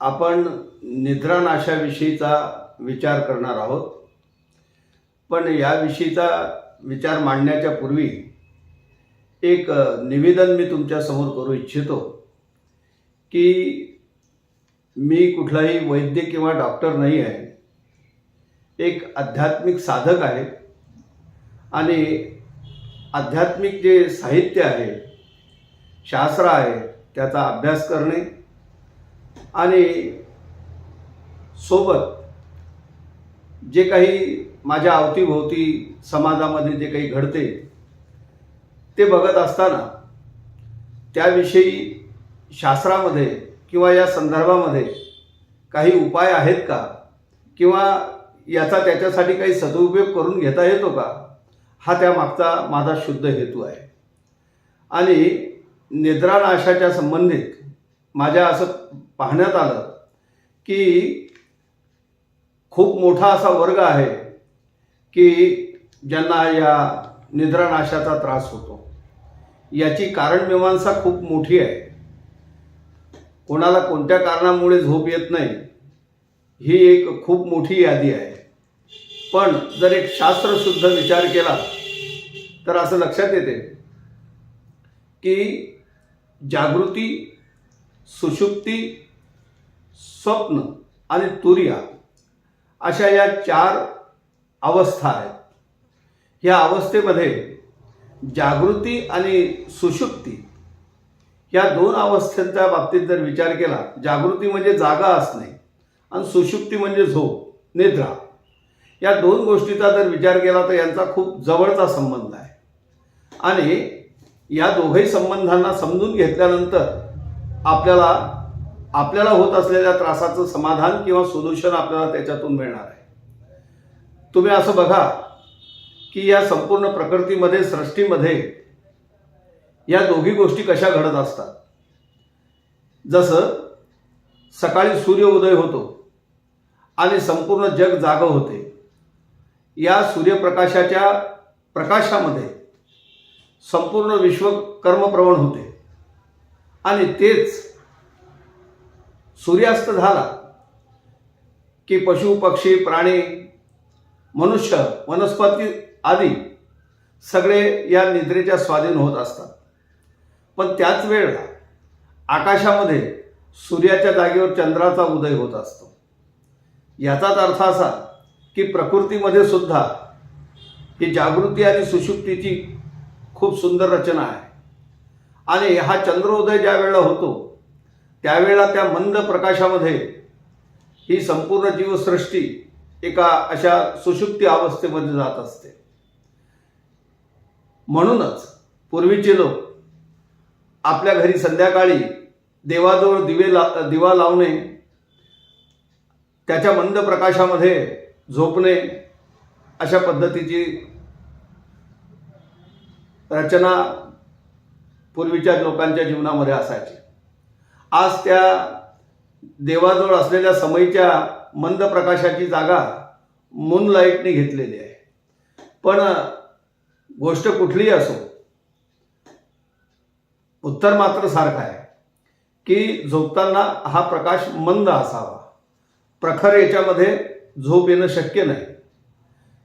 आपण निद्रानाशाविषयीचा विचार करणार आहोत. पण याविषयीचा विचार मांडण्याच्या पूर्वी एक निवेदन मी तुमच्यासमोर करू इच्छितो की मी कुठलाही वैद्य किंवा डॉक्टर नाही आहे. एक आध्यात्मिक साधक आहे आणि आध्यात्मिक जे साहित्य आहे शास्त्र आहे त्याचा अभ्यास करणे आणि सोबत जे काही माझ्या अवतीभोवती समाजामध्ये जे काही घडते ते बघत असताना त्याविषयी शास्त्रामध्ये किंवा या संदर्भामध्ये काही उपाय आहेत का? किंवा याचा त्याच्यासाठी काही सदुपयोग करून घेता येतो का? हा त्यामागचा माझा शुद्ध हेतू आहे. आणि निद्रानाशाच्या संबंधित माझ्या असं पाहण्यात आलं की खूप मोठा असा वर्ग आहे की ज्यांना या निद्रानाशाचा त्रास होतो. याची कारणमीमांसा खूप मोठी आहे. कोणाला कोणत्या कारणामुळे झोप येत नाही ही एक खूप मोठी यादी आहे. पण जर एक शास्त्रशुद्ध विचार केला तर असं लक्षात येते की जागृती सुषुप्ती स्वप्न आणि तुर्या अशा या चार अवस्था आहेत. ह्या अवस्थेमध्ये जागृती आणि सुशुक्ती या दोन अवस्थेच्या बाबतीत जर विचार केला जागृती म्हणजे जागा असणे आणि सुशुक्ती म्हणजे झोप निद्रा. या दोन गोष्टीचा जर विचार केला तर यांचा खूप जवळचा संबंध आहे. आणि या दोघही संबंधांना समजून घेतल्यानंतर आपल्याला आपल्याला होत असलेल्या त्रासाचं समाधान किंवा सोल्युशन आपल्याला त्याच्यातून मिळणार आहे. तुम्ही असं बघा की या संपूर्ण प्रकृतीमध्ये सृष्टीमध्ये या दोघी गोष्टी कशा घडत असतात. जसं सकाळी सूर्य उदय होतो आणि संपूर्ण जग जाग होते. या सूर्यप्रकाशाच्या प्रकाशामध्ये संपूर्ण विश्व कर्मप्रवण होते. आणि तेच सूर्यास्त झाला की पशु पक्षी प्राणी मनुष्य वनस्पती आदी सगळे या निद्रेच्या स्वाधीन होत असतात. पण त्याच वेळेला आकाशामध्ये सूर्याच्या जागेवर चंद्राचा उदय होत असतो. याचाच अर्थ असा की प्रकृतीमध्ये सुद्धा ही जागृती आणि सुषुप्तीची खूप सुंदर रचना आहे. आणि हा चंद्रोदय ज्या वेळेला होतो त्यावेळेला त्या मंद प्रकाशामध्ये ही संपूर्ण जीवसृष्टी एका अशा सुषुप्ती अवस्थेमध्ये जात असते. म्हणूनच पूर्वीचे लोक आपल्या घरी संध्याकाळी देवाजवळ दिवे ला दिवा लावणे त्याच्या मंद प्रकाशामध्ये झोपणे अशा पद्धतीची रचना पूर्वीच्या लोकांच्या जीवनामध्ये असायची. आज त्या देवाजवळ असलेल्या समयीच्या मंद प्रकाशाची जागा मूनलाईटने घेतलेली आहे. पण गोष्ट कुठलीही असो उत्तर मात्र सारखं आहे की झोपताना हा प्रकाश मंद असावा. प्रखर याच्यामध्ये झोप येणं शक्य नाही.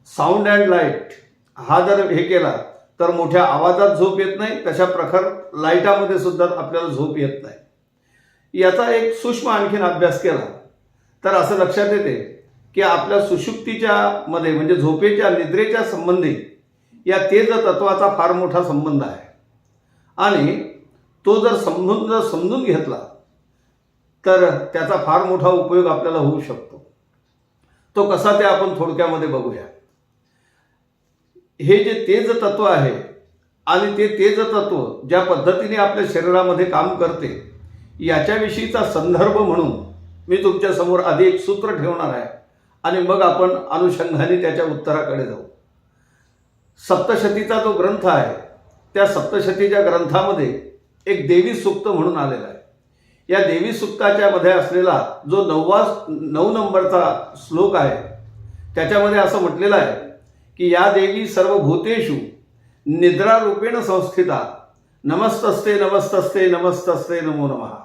साऊंड अँड लाइट हा जर हे केला तर मोठ्या आवाजात झोप येत नाही तशा प्रखर लाईटामध्ये सुद्धा आपल्याला झोप येत नाही. याचा एक सूक्ष्म आणखीन अभ्यास केला. तर असं लक्षात येते की आपल्या सुषुप्तीच्या मध्ये म्हणजे झोपेच्या निद्रेच्या संबंधी या तेज तत्वाचा फार मोठा संबंध आहे. आणि तो जर समजून जर समजून घेतला तर त्याचा फार मोठा उपयोग आपल्याला होऊ शकतो. तो कसा ते आपण थोडक्यामध्ये बघूया. हे जे तेज तत्व आहे आणि ते तेज तत्व ज्या पद्धतीने आपल्या शरीरामध्ये काम करते याच्याविषयीचा संदर्भ म्हणून मी तुमच्यासमोर आधी एक सूत्र ठेवणार आहे. आणि मग आपण अनुषंगाने त्याच्या उत्तराकडे जाऊ. सप्तशतीचा जो ग्रंथ आहे त्या सप्तशतीच्या ग्रंथामध्ये एक देवी सुक्त म्हणून आलेला आहे. या देवी सुक्ताच्या मध्ये असलेला जो नववा नऊ नंबरचा श्लोक आहे त्याच्यामध्ये असं म्हटलेलं आहे की या देवी सर्व भूतेषु निद्रारूपेण संस्थिता. नमस्तस्ते नमस्तस्ते नमस्तस्ते नमो नमः.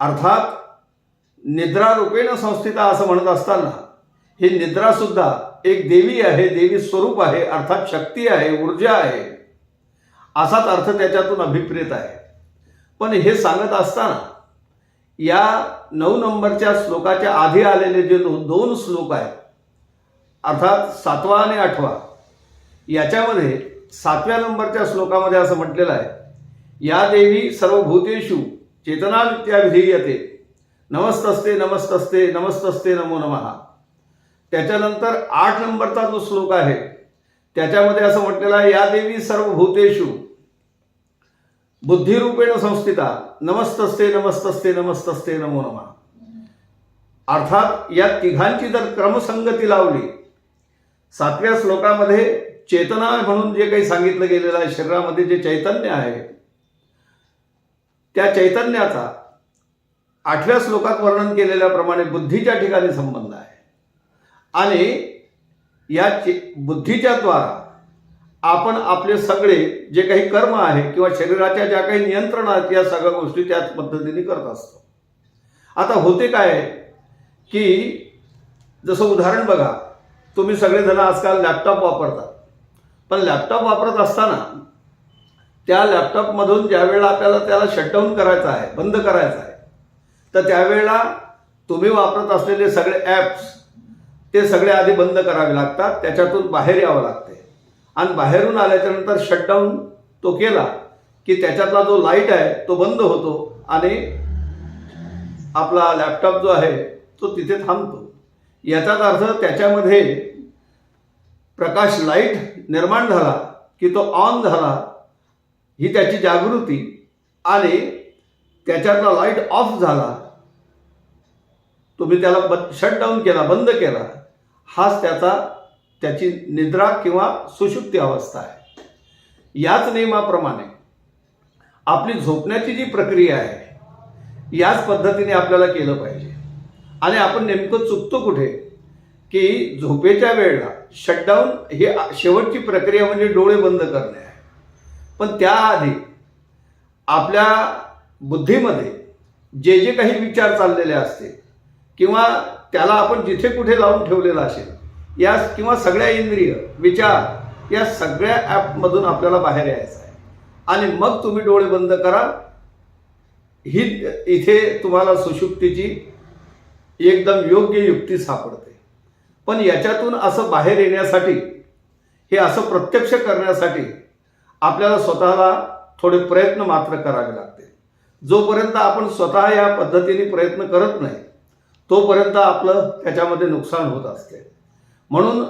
अर्थात निद्रारूपेण संस्थिता असं म्हणत असताना ही निद्रासुद्धा एक देवी आहे देवी स्वरूप आहे अर्थात शक्ती आहे ऊर्जा आहे असाच अर्थ त्याच्यातून अभिप्रेत आहे. पण हे सांगत असताना या नऊ नंबरच्या श्लोकाच्या आधी आलेले जे दोन श्लोक आहेत अर्थात सातवा आणि आठवा याच्यामध्ये सातव्या नंबरच्या श्लोकामध्ये असं म्हटलेलं आहे या देवी सर्व भूतेषु चेतनानित्या नमस्तस्ते नमस्तस्ते नमस्तस्ते नमो नमः. त्याच्यानंतर आठ नंबरचा जो श्लोक आहे त्याच्यामध्ये असं म्हटलेलं आहे या देवी सर्व भूतेषु बुद्धिरूपेण संस्थिता नमस्तस्ते नमस्तस्ते नमस्तस्ते नमो नमः. अर्थात या तिघांची जर क्रमसंगती लावली सातव्या श्लोकामध्ये चेतना म्हणून जे काही सांगितलं गेलेलं आहे शरीरामध्ये जे चैतन्य आहे त्या चैतन्याचा आठव्या श्लोकात वर्णन केलेल्याप्रमाणे बुद्धीच्या ठिकाणी संबंध आहे. आणि या चे बुद्धीच्या द्वारा आपण आपले सगळे जे काही कर्म आहे किंवा शरीराच्या ज्या काही नियंत्रण आहेत या सगळ्या गोष्टी त्याच पद्धतीने करत असतो. आता होते काय की जसं उदाहरण बघा तुम्ही सगळेजण आजकाल लॅपटॉप वापरतात पण लॅपटॉप वापरत असताना त्या लॅपटॉपमधून ज्यावेळेला आपल्याला त्याला शटडाऊन करायचं आहे बंद करायचं आहे तर त्यावेळेला तुम्ही वापरत असलेले सगळे ॲप्स ते सगळे आधी बंद करावे लागतात त्याच्यातून बाहेर यावं लागते. आणि बाहेरून आल्याच्यानंतर शटडाऊन तो केला की त्याच्यातला जो लाइट आहे तो बंद होतो आणि आपला लॅपटॉप जो आहे तो तिथे थांबतो. याचाच अर्थ त्याच्यामध्ये प्रकाश लाइट निर्माण झाला की तो ऑन झाला ही त्याची जागृती आणि त्याच्यातला लाइट ऑफ झाला. तुम्ही त्याला ब शटडाऊन केला बंद केला हाच त्याचा त्याची निद्रा किंवा सुषुप्ती अवस्था आहे. याच नियमाप्रमाणे आपली झोपण्याची जी प्रक्रिया आहे याच पद्धतीने आपल्याला केलं पाहिजे. आणि आपण नेमकं चुकतो कुठे? की झोपेच्या वेळेला शटडाऊन ही शेवटची प्रक्रिया म्हणजे डोळे बंद करणे. पण त्याआधी आपल्या बुद्धीमध्ये जे जे काही विचार चाललेले असते किंवा त्याला आपण जिथे कुठे लावून ठेवलेलं असेल या किंवा सगळ्या इंद्रिय विचार या सगळ्या ॲपमधून आपल्याला बाहेर यायचं आहे. आणि मग तुम्ही डोळे बंद करा. ही इथे तुम्हाला सुशुक्तीची एकदम योग्य युक्ती सापडते. पण याच्यातून असं बाहेर येण्यासाठी हे असं प्रत्यक्ष करण्यासाठी आपल्याला स्वतःला थोडे प्रयत्न मात्र करावे लागते जोपर्यंत आपण स्वतः या पद्धतीने प्रयत्न करत नाही तोपर्यंत आपलं त्याच्यामध्ये नुकसान होत असते. म्हणून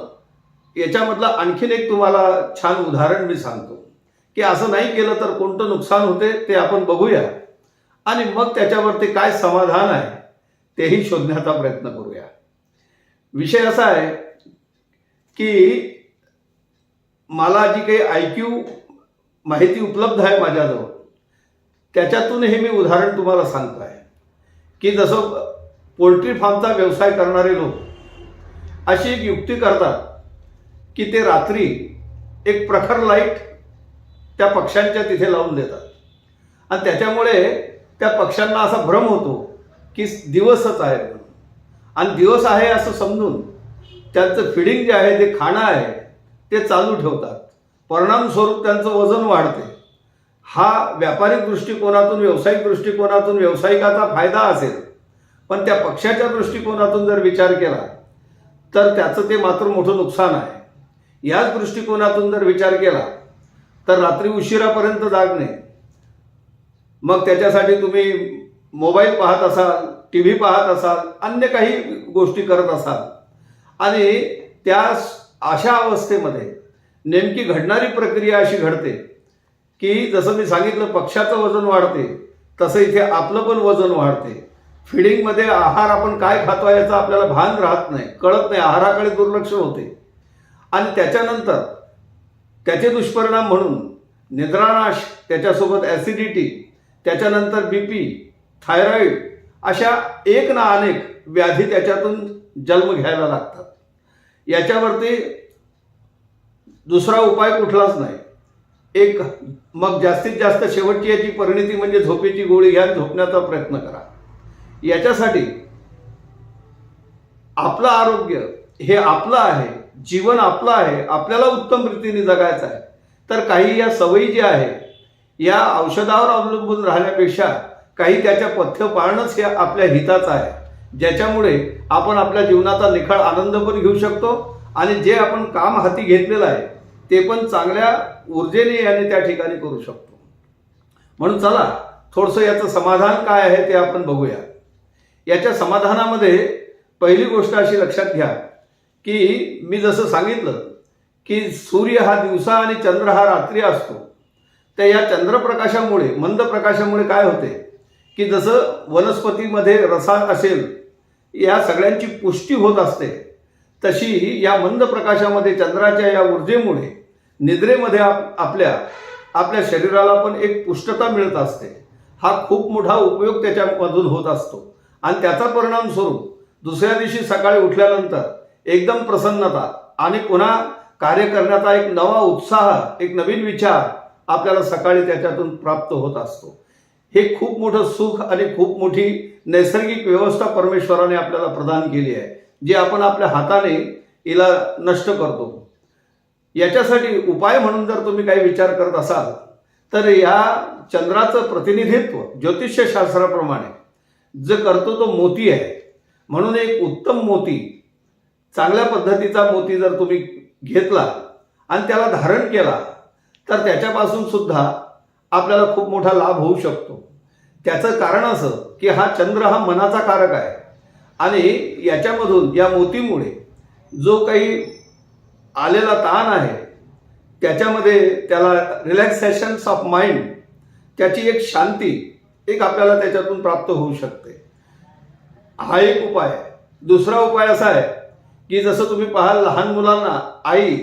याच्यामधलं आणखीन एक तुम्हाला छान उदाहरण मी सांगतो की असं नाही केलं तर कोणतं नुकसान होते ते आपण बघूया. आणि मग त्याच्यावरती काय समाधान आहे तेही शोधण्याचा प्रयत्न करूया. विषय असा आहे की मला जी काही आय क्यू माहिती उपलब्ध आहे माझ्याजवळ. त्याच्यातून हे मी उदाहरण तुम्हाला सांगतो आहे की जसं पोल्ट्री फार्मचा व्यवसाय करणारे लोक अशी एक युक्ती करतात की ते रात्री एक प्रखर लाइट त्या पक्ष्यांच्या तिथे लावून देतात. आणि त्याच्यामुळे त्या पक्ष्यांना असा भ्रम होतो की दिवसच आहे आणि दिवस आहे असं समजून त्यांचं फिडिंग जे आहे ते खाणं आहे ते चालू ठेवतात. परिणामस्वरूप त्यांचं वजन वाढते. हा व्यापारिक दृष्टिकोनातून व्यावसायिक दृष्टिकोनातून व्यावसायिकाचा फायदा असेल पण त्या पक्षाच्या दृष्टिकोनातून जर विचार केला तर त्याचं ते मात्र मोठं नुकसान आहे. याच दृष्टिकोनातून जर विचार केला तर रात्री उशिरापर्यंत जागणे मग त्याच्यासाठी तुम्ही मोबाईल पाहत असाल टी व्ही पाहत असाल अन्य काही गोष्टी करत असाल. आणि त्या अशा अवस्थेमध्ये नेमकी घडणारी प्रक्रिया अशी घडते की जसं मी सांगितलं पक्षाचं वजन वाढते तसं इथे आपलं पण वजन वाढते. फिडिंगमध्ये आहार आपण काय खातो याचं आपल्याला भान राहत नाही कळत नाही आहाराकडे दुर्लक्ष होते. आणि त्याच्यानंतर त्याचे दुष्परिणाम म्हणून निद्रानाश त्याच्यासोबत ॲसिडिटी त्याच्यानंतर बी पी थायरॉईड अशा एक ना अनेक व्याधी त्याच्यातून जन्म घ्यायला लागतात. याच्यावरती दुसरा उपाय कुठलाच नाही. एक मग जास्तीत जास्त शेवटची याची परिणिती म्हणजे झोपेची गोळी घ्या झोपण्याचा प्रयत्न करा. याच्यासाठी आपलं आरोग्य हे आपलं आहे जीवन आपलं आहे आपल्याला उत्तम रीतीने जगायचं आहे. तर काही या सवयी ज्या आहे या औषधावर अवलंबून राहण्यापेक्षा काही त्याच्या पथ्य पाळणंच हे आपल्या हिताचं आहे. ज्याच्यामुळे आपण आपल्या जीवनाचा निखळ आनंद पण घेऊ शकतो आणि जे आपण काम हाती घेतलेलं आहे ते पण चांगल्या ऊर्जेने याने त्या ठिकाणी करू शकतो. म्हणून चला थोडंसं याचं समाधान काय आहे ते आपण बघूया. याच्या समाधानामध्ये पहिली गोष्ट अशी लक्षात घ्या की मी जसं सांगितलं की सूर्य हा दिवसा आणि चंद्र हा रात्री असतो. तर या चंद्रप्रकाशामुळे मंद प्रकाशामुळे काय होते की जसं वनस्पतीमध्ये रसा असेल या सगळ्यांची पुष्टी होत असते. तशी या मंद प्रकाशामध्ये चंद्राच्या या ऊर्जेमुळे निद्रेमध्ये आप आपल्या आपल्या शरीराला पण एक पुष्टता मिळत असते. हा खूप मोठा उपयोग त्याच्यामधून होत असतो. आणि त्याचा परिणाम स्वरूप दुसऱ्या दिवशी सकाळी उठल्यानंतर एकदम प्रसन्नता आणि पुन्हा कार्य करण्याचा एक नवा उत्साह एक नवीन विचार आपल्याला सकाळी त्याच्यातून प्राप्त होत असतो. हे खूप मोठं सुख आणि खूप मोठी नैसर्गिक व्यवस्था परमेश्वराने आपल्याला प्रदान केली आहे. जे आपण आपल्या हाताने हिला नष्ट करतो. याच्यासाठी उपाय म्हणून जर तुम्ही काही विचार करत असाल तर या चंद्राचं प्रतिनिधित्व ज्योतिषशास्त्राप्रमाणे जे करतो तो मोती आहे. म्हणून एक उत्तम मोती चांगल्या पद्धतीचा मोती जर तुम्ही घेतला आणि त्याला धारण केला तर त्याच्यापासून सुद्धा आपल्याला खूप मोठा लाभ होऊ शकतो. त्याचं कारण असं की हा चंद्र हा मनाचा कारक आहे. आणि याच्यामधून या मोतीमुळे जो काही आलेला ताण आहे त्याच्यामध्ये त्याला रिलॅक्सेशन्स ऑफ माइंड त्याची एक शांती एक आपल्याला त्याच्यातून प्राप्त होऊ शकते. हा एक उपाय आहे. दुसरा उपाय असा आहे की जसं तुम्ही पाहाल लहान मुलांना आई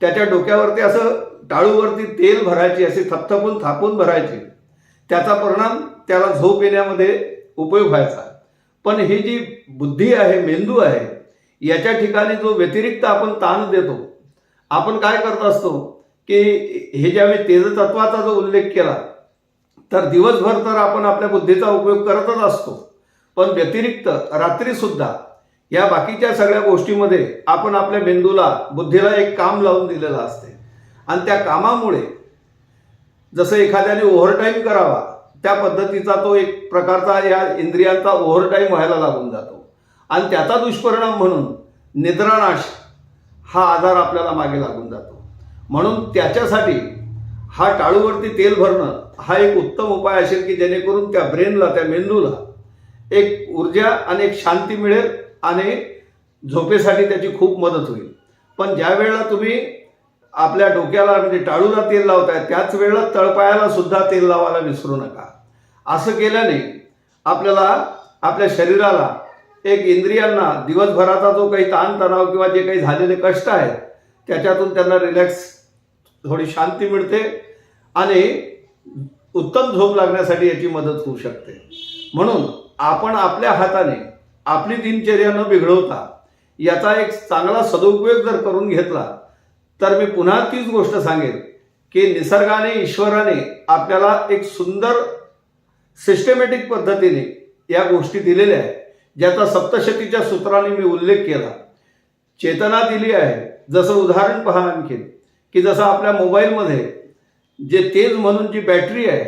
त्याच्या डोक्यावरती असं टाळूवरती तेल भरायची असे थपथपून थापून भरायची त्याचा परिणाम त्याला झोप येण्यामध्ये उपयोग व्हायचा. पण ही जी बुद्धी आहे मेंदू आहे याच्या ठिकाणी जो व्यतिरिक्त आपण ताण देतो आपण काय करत असतो की हे ज्यावेळी तेजतत्वाचा जो उल्लेख केला तर दिवसभर तर आपण आपल्या बुद्धीचा उपयोग करतच असतो. पण व्यतिरिक्त रात्रीसुद्धा या बाकीच्या सगळ्या गोष्टीमध्ये आपण आपल्या मेंदूला बुद्धीला एक काम लावून दिलेलं असते. आणि त्या कामामुळे जसं एखाद्याने ओव्हरटाईम करावा त्या पद्धतीचा तो एक प्रकारचा या इंद्रियांचा ओव्हरटाईम व्हायला लागून जातो. आणि त्याचा दुष्परिणाम म्हणून निद्रानाश हा आजार आपल्याला मागे लागून जातो. म्हणून त्याच्यासाठी हा टाळूवरती तेल भरणं हा एक उत्तम उपाय असेल की जेणेकरून त्या ब्रेनला त्या मेंदूला एक ऊर्जा आणि एक शांती मिळेल आणि झोपेसाठी त्याची खूप मदत होईल. पण ज्या वेळेला तुम्ही आपल्या डोक्याला म्हणजे टाळूला तेल लावताय त्याच वेळेला तळपायाला सुद्धा तेल लावायला विसरू नका. असं केल्याने आपल्याला आपल्या शरीराला एक इंद्रियांना दिवसभराचा जो काही ताणतणाव किंवा जे काही झालेले कष्ट आहेत त्याच्यातून त्यांना रिलॅक्स थोडी शांती मिळते आणि उत्तम झोप लागण्यासाठी याची मदत होऊ शकते. म्हणून आपण आपल्या हाताने आपली दिनचर्या न बिघडवता याचा एक चांगला सदुपयोग जर करून घेतला तर मी पुन्हा तीच गोष्ट सांगेन की निसर्गाने ईश्वराने आपल्याला एक सुंदर सिस्टमॅटिक पद्धतीने या गोष्टी दिलेल्या आहेत ज्याचा सप्तशतीच्या सूत्राने मी उल्लेख केला. चेतना दिली आहे. जसं उदाहरण पहा आणखीन की जसं आपल्या मोबाईलमध्ये जे तेज म्हणून जी बॅटरी आहे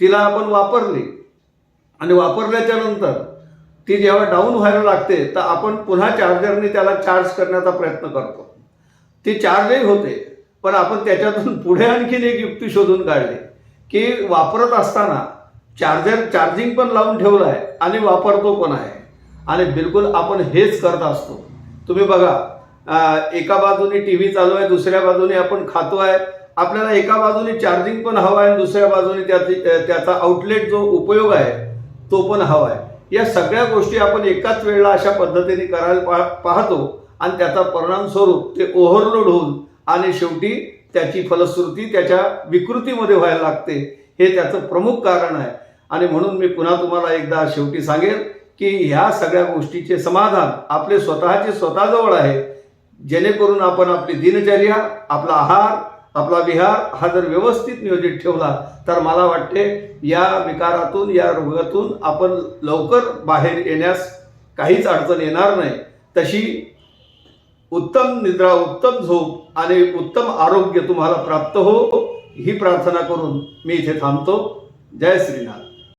तिला आपण वापरली. आणि वापरल्याच्या नंतर ती जेव्हा डाऊन व्हायला लागते तर आपण पुन्हा चार्जरने त्याला चार्ज करण्याचा प्रयत्न करतो. ते चार्जही होते. पण आपण त्याच्यातून पुढे आणखीन एक युक्ती शोधून काढली की वापरत असताना चार्जर चार्जिंग पण लावून ठेवलं आहे आणि वापरतो पण आहे. आणि बिलकुल आपण हेच करत असतो. तुम्ही बघा एका बाजूने टी व्ही चालू आहे दुसऱ्या बाजूने आपण खातो आहे. आपल्याला एका बाजूने चार्जिंग पण हवं आहे आणि दुसऱ्या बाजूने त्याची त्याचा आउटलेट जो उपयोग आहे तो पण हवा आहे. या सगळ्या गोष्टी आपण एकाच वेळेला अशा पद्धतीने करायला पा पाहतो. आणि त्याचा परिणाम स्वरूप ते ओव्हरलोड होऊन आणि शेवटी त्याची फलश्रुती त्याच्या विकृतीमध्ये व्हायला लागते. हे त्याचं प्रमुख कारण आहे. आणि म्हणून मी पुन्हा तुम्हाला एकदा शेवटी सांगेन की ह्या सगळ्या गोष्टीचे समाधान आपले स्वतःचे स्वतःजवळ आहे. जेणेकरून आपण आपली दिनचर्या आपला आहार आपला विहार हा जर व्यवस्थित नियोजित ठेवला तर मला वाटते या विकारातून या रोगातून आपण लवकर बाहेर येण्यास काहीच अडचण येणार नाही. तशी उत्तम निद्रा उत्तम झोप आणि उत्तम आरोग्य तुम्हाला प्राप्त हो ही प्रार्थना करून मी इथे थांबतो. जय श्रीनाथ.